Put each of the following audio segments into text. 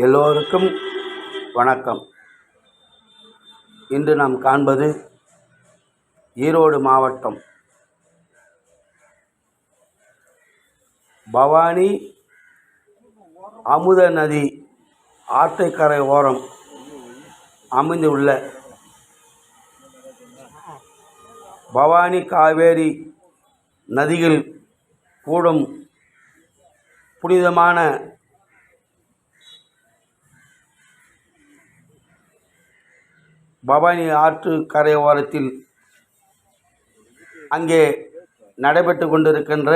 எல்லோருக்கும் வணக்கம். இன்று நாம் காண்பது ஈரோடு மாவட்டம் பவானி அமுத நதி ஆற்றைக்கரை ஓரம் அமைந்துள்ள பவானி காவேரி நதிகள் கூடும் புனிதமான பவானி ஆற்று கரையோரத்தில் அங்கே நடைபெற்று கொண்டிருக்கின்ற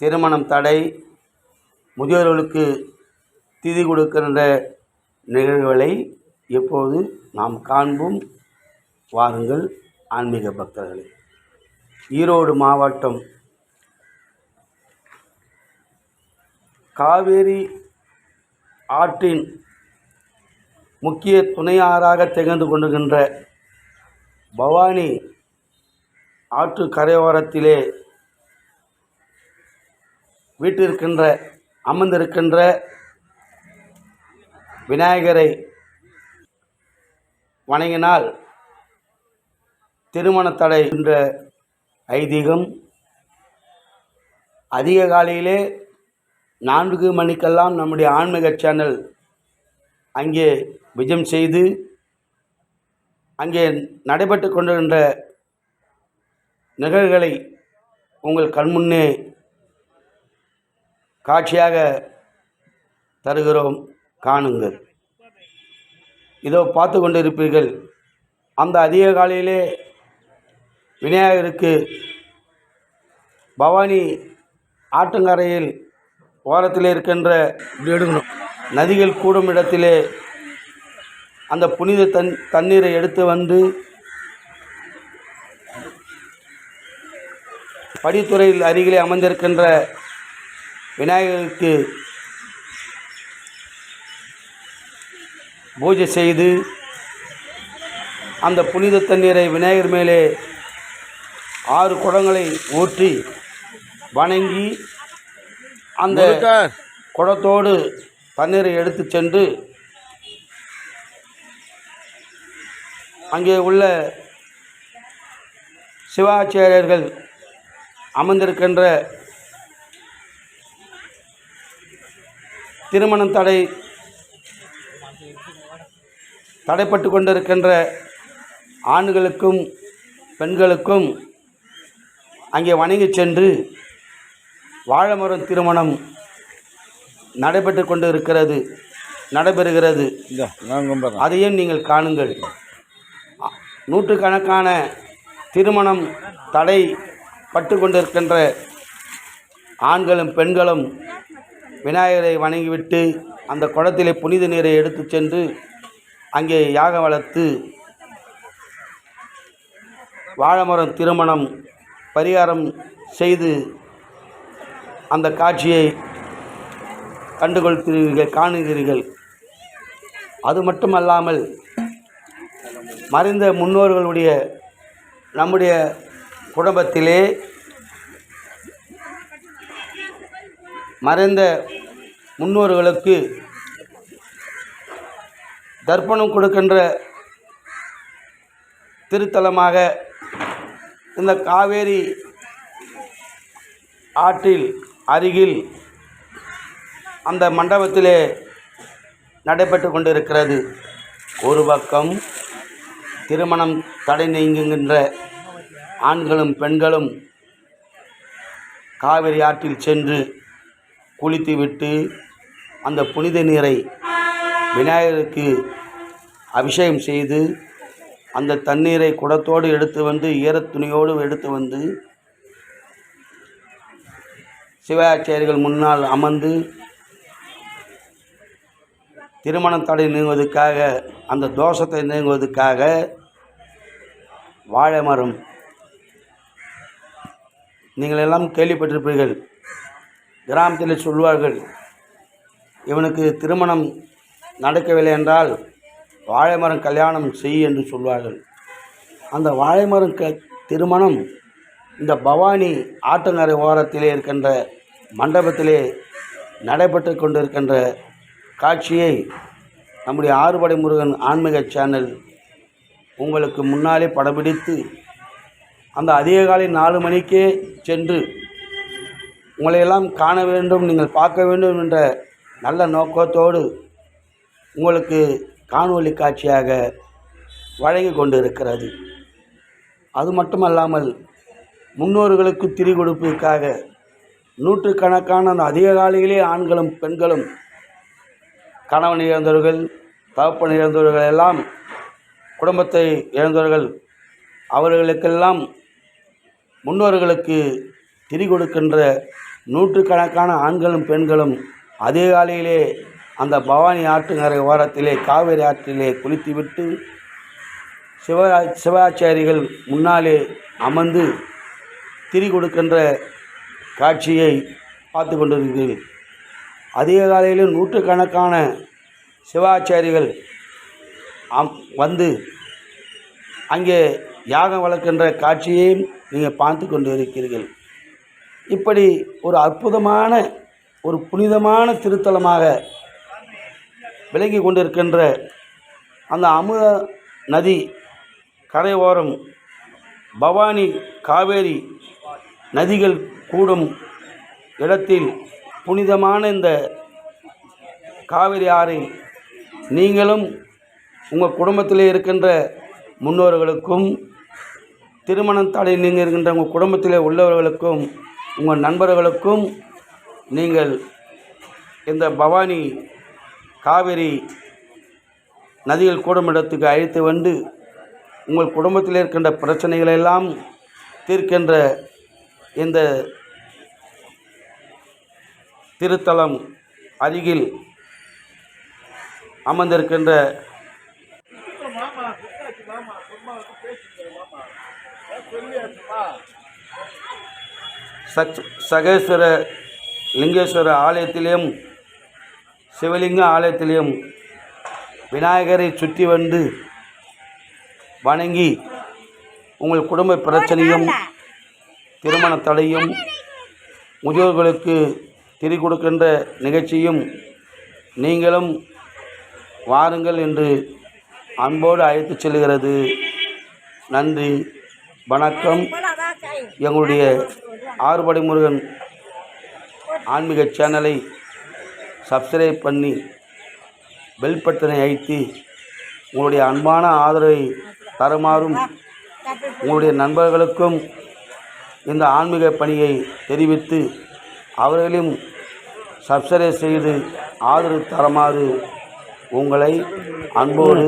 திருமணம் தடை முதியோர்களுக்கு திதி கொடுக்கின்ற நிகழ்வுகளை இப்போது நாம் காண்போம். வாருங்கள் ஆன்மீக பக்தர்களே. ஈரோடு மாவட்டம் காவேரி ஆற்றின் முக்கிய துணையாறாக திகழ்ந்து கொண்டுகின்ற பவானி ஆற்று கரையோரத்திலே வீட்டிருக்கின்ற அமர்ந்திருக்கின்ற விநாயகரை வணங்கினால் திருமண தடை என்ற ஐதீகம் அதிக காலையிலே நான்கு மணிக்கெல்லாம் நம்முடைய ஆன்மீக சேனல் அங்கே விஜயம் செய்து அங்கே நடைபெற்று கொண்டிருக்கின்ற நிகழ்வுகளை உங்கள் கண்முன்னே காட்சியாக தருகிறோம். காணுங்கள். இதோ பார்த்து கொண்டிருப்பீர்கள். அந்த அதிக காலையிலே விநாயகருக்கு பவானி ஆற்றங்கரையில் ஓரத்தில் இருக்கின்ற நதிகள் கூடும் இடத்திலே அந்த புனித தன் தண்ணீரை எடுத்து வந்து படித்துறையில் அருகிலே அமர்ந்திருக்கின்ற விநாயகருக்கு பூஜை செய்து அந்த புனித தண்ணீரை விநாயகர் மேலே ஆறு குடங்களை ஊற்றி வணங்கி அந்த குடத்தோடு தண்ணீரை எடுத்து சென்று அங்கே உள்ள சிவாச்சாரியர்கள் அமர்ந்திருக்கின்ற திருமணம் தடை தடைப்பட்டு கொண்டிருக்கின்ற ஆண்களுக்கும் பெண்களுக்கும் அங்கே வணங்கி சென்று வாழைமரம் திருமணம் நடைபெற்று கொண்டு இருக்கிறது நடைபெறுகிறது அதையும் நீங்கள் காணுங்கள். நூற்றுக்கணக்கான திருமணம் தடை பட்டு கொண்டிருக்கின்ற ஆண்களும் பெண்களும் விநாயகரை வணங்கிவிட்டு அந்த குளத்திலே புனித நீரை எடுத்து சென்று அங்கே யாக வளர்த்து வாழைமரம் திருமணம் பரிகாரம் செய்து அந்த காட்சியை கண்டுகொள்கிறீர்கள் காணுகிறீர்கள். அது மட்டுமல்லாமல் மறைந்த முன்னோர்களுடைய நம்முடைய குடும்பத்திலே மறைந்த முன்னோர்களுக்கு தர்ப்பணம் கொடுக்கின்ற திருத்தலமாக இந்த காவேரி ஆற்றில் அருகில் அந்த மண்டபத்திலே நடைபெற்று கொண்டிருக்கிறது. ஒரு பக்கம் திருமணம் தடை நீங்குகின்ற ஆண்களும் பெண்களும் காவிரி ஆற்றில் சென்று குளித்துவிட்டு அந்த புனித நீரை விநாயகருக்கு அபிஷேகம் செய்து அந்த தண்ணீரை குடத்தோடு எடுத்து வந்து ஈரத்துணியோடு எடுத்து வந்து சிவாச்சாரியர்கள் முன்னால் அமர்ந்து திருமணம் தடை நீங்குவதற்காக அந்த தோஷத்தை நீங்குவதற்காக வாழை மரம் நீங்கள் எல்லாம் கேள்விப்பட்டிருப்பீர்கள். கிராமத்தில் சொல்வார்கள் இவனுக்கு திருமணம் நடக்கவில்லை என்றால் வாழை மரம் கல்யாணம் செய் என்று சொல்வார்கள். அந்த வாழை மரம் க திருமணம் இந்த பவானி ஆற்றங்கரை ஓரத்திலே இருக்கின்ற மண்டபத்திலே நடைபெற்று கொண்டிருக்கின்ற காட்சியை நம்முடைய ஆறுபடை முருகன் ஆன்மீக சேனல் உங்களுக்கு முன்னாலே படப்பிடித்து அந்த அதிகாலை நாலு மணிக்கே சென்று உங்களையெல்லாம் காண வேண்டும் நீங்கள் பார்க்க வேண்டும் என்ற நல்ல நோக்கத்தோடு உங்களுக்கு காணொலி காட்சியாக வழங்கி கொண்டிருக்கிறது. அது மட்டுமல்லாமல் முன்னோர்களுக்கு திரி கொடுப்பதற்காக நூற்றுக்கணக்கான அந்த அதிக காலையிலே ஆண்களும் பெண்களும் கணவன் இழந்தவர்கள் தகப்பன் இழந்தவர்கள் எல்லாம் குடும்பத்தை இழந்தவர்கள் அவர்களுக்கெல்லாம் முன்னோர்களுக்கு திரி கொடுக்கின்ற நூற்றுக்கணக்கான ஆண்களும் பெண்களும் அதிகாலையிலே அந்த பவானி ஆற்றுங்கரை ஓரத்திலே காவிரி ஆற்றிலே குளித்துவிட்டு சிவா சிவாச்சாரிகள் முன்னாலே அமர்ந்து திரி கொடுக்கின்ற காட்சியை பார்த்து கொண்டிருக்கிறீர்கள். அதிக காலையில் நூற்றுக்கணக்கான சிவாச்சாரிகள் அம் வந்து அங்கே யாகம் வளர்க்கின்ற காட்சியையும் நீங்கள் பார்த்து கொண்டு இருக்கிறீர்கள் இப்படி ஒரு அற்புதமான ஒரு புனிதமான திருத்தலமாக விளங்கி கொண்டிருக்கின்ற அந்த அமுத நதி கரையோரம் பவானி காவேரி நதிகள் கூடும் இடத்தில் புனிதமான இந்த காவிரி ஆறை நீங்களும் உங்கள் குடும்பத்தில் இருக்கின்ற முன்னோர்களுக்கும் திருமணம் தடை நீங்கள் இருக்கின்ற உங்கள் குடும்பத்தில் உள்ளவர்களுக்கும் உங்கள் நண்பர்களுக்கும் நீங்கள் இந்த பவானி காவிரி நதிகள் கூடும் இடத்துக்கு அழைத்து வந்து உங்கள் குடும்பத்தில் இருக்கின்ற பிரச்சனைகளெல்லாம் தீர்க்கின்ற இந்த திருத்தலம் அருகில் அமர்ந்திருக்கின்ற சச் சகேஸ்வர லிங்கேஸ்வர ஆலயத்திலேயும் சிவலிங்க ஆலயத்திலேயும் விநாயகரை சுற்றி வந்து வணங்கி உங்கள் குடும்ப பிரச்சனையும் திருமண தடையும் முதியோர்களுக்கு திரி கொடுக்கின்ற நிகழ்ச்சியும் நீங்களும் வாருங்கள் என்று அன்போடு அழைத்துச் செல்கிறது. நன்றி. வணக்கம். எங்களுடைய ஆறுபடை முருகன் ஆன்மீக சேனலை சப்ஸ்கிரைப் பண்ணி பெல் பட்டனை அழுத்தி உங்களுடைய அன்பான ஆதரவை தருமாறும் உங்களுடைய நண்பர்களுக்கும் இந்த ஆன்மீக பணியை தெரிவித்து அவர்களையும் சப்ஸ்கிரைப் செய்து ஆதரவு தருமாறு உங்களை அன்போடு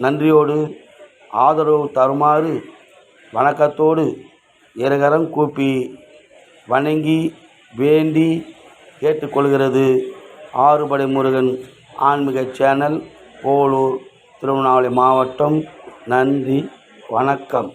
நன்றியோடு ஆதரவு தருமாறு வணக்கத்தோடு இருகரம் கூப்பி வணங்கி வேண்டி கேட்டுக்கொள்கிறது ஆறுபடை முருகன் ஆன்மீக சேனல் போலூர் திருவண்ணாமலை மாவட்டம். நன்றி வணக்கம்.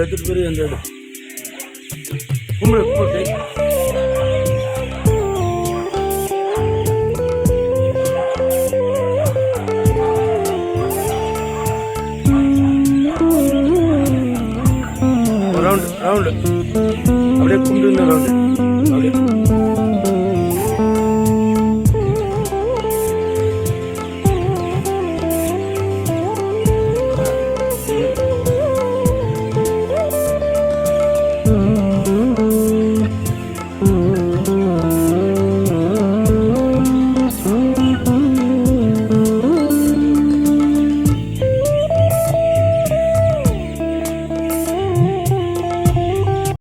அந்த எடுத்துட்டு போய் அந்த எடு கும்பிடு கும்பிடு ரவுண்டு ரவுண்டு அப்படியே கும்பிட்டு ரவுண்டு